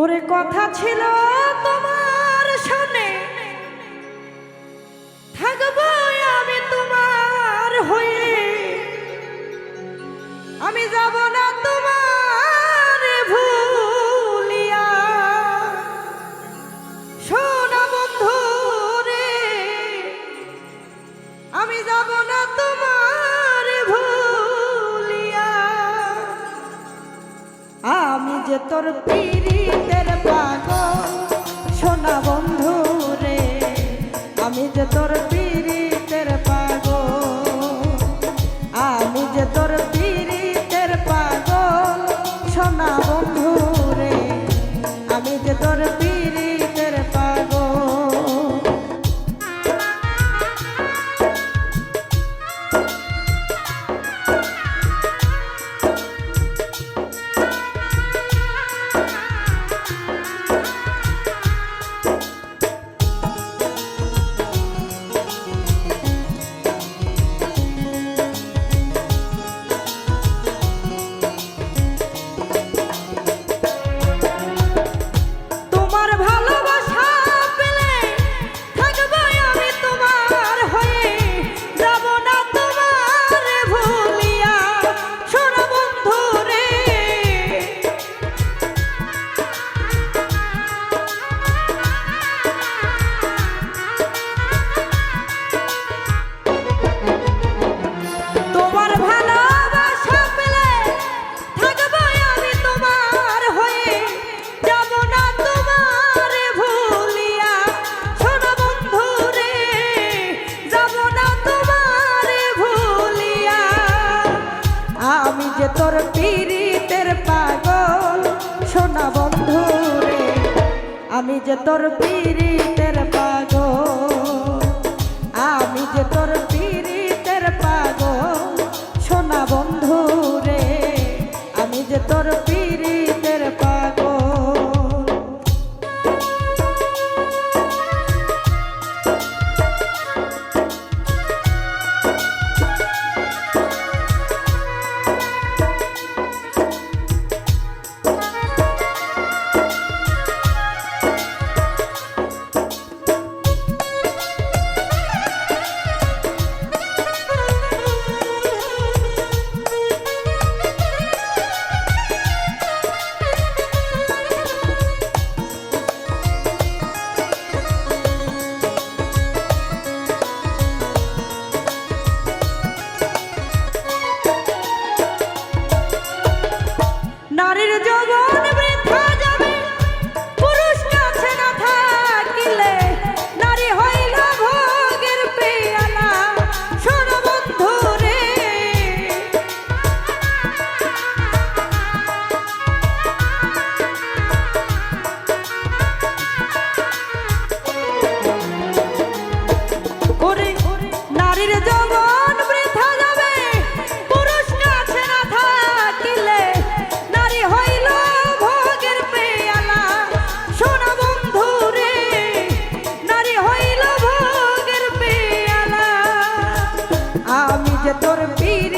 ওরে কথা ছিল তোমার সামনে। থাকব আমি তোমার হয়ে। আমি যাব না তোমার ভুলিয়া। শোনা বন্ধু রে, আমি যাব না তোমার ভুলিয়া। আমি যে তোর Jatuh Rapi যে তোর পীড়িতের পাগল আমি যে তোর শরীর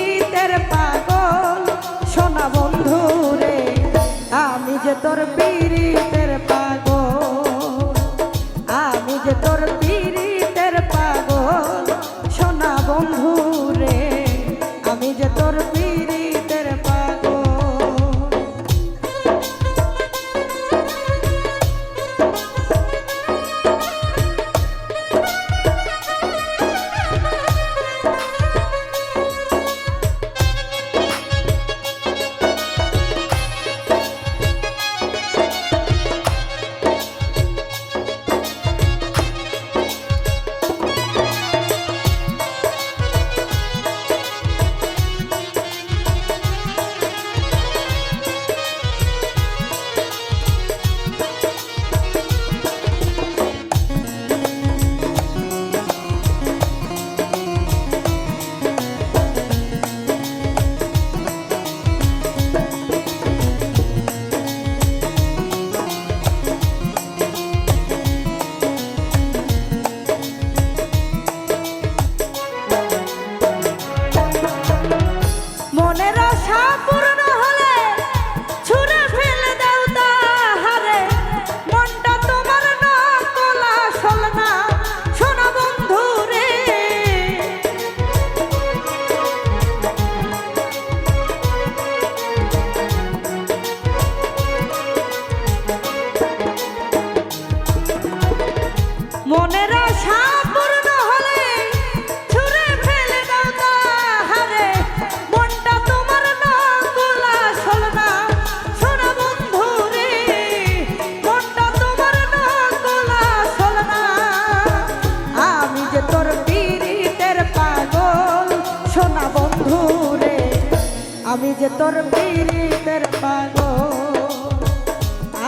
আমি যে তোর পীড়িতের পাগল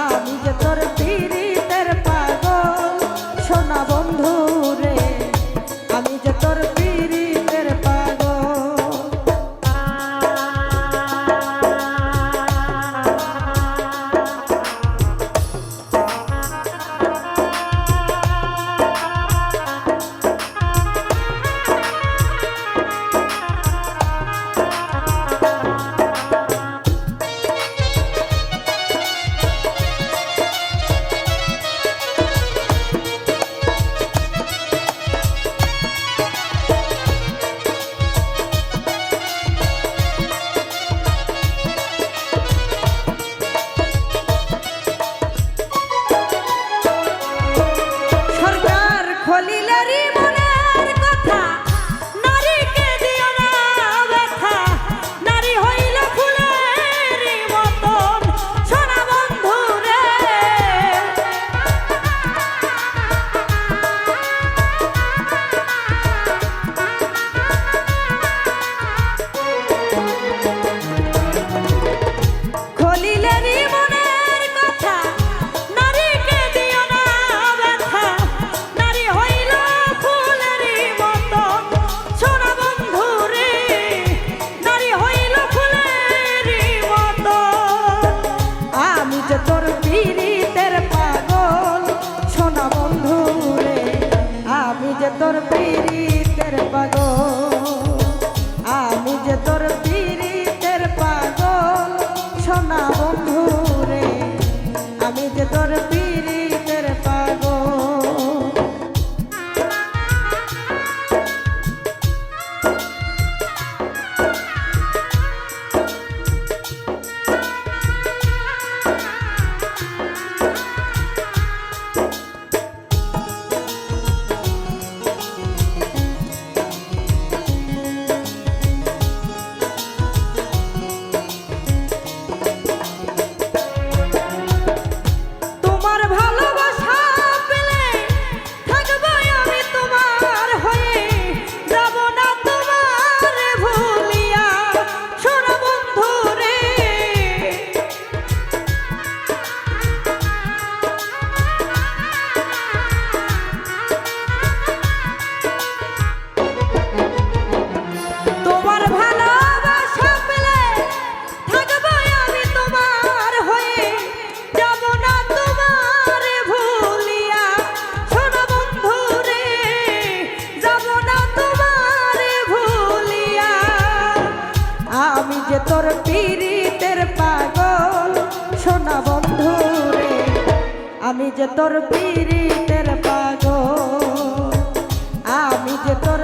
আমি যে তোর পীড় তোর পেরি আমি যে তোর পীড়িতের পাগো আমি যে তোর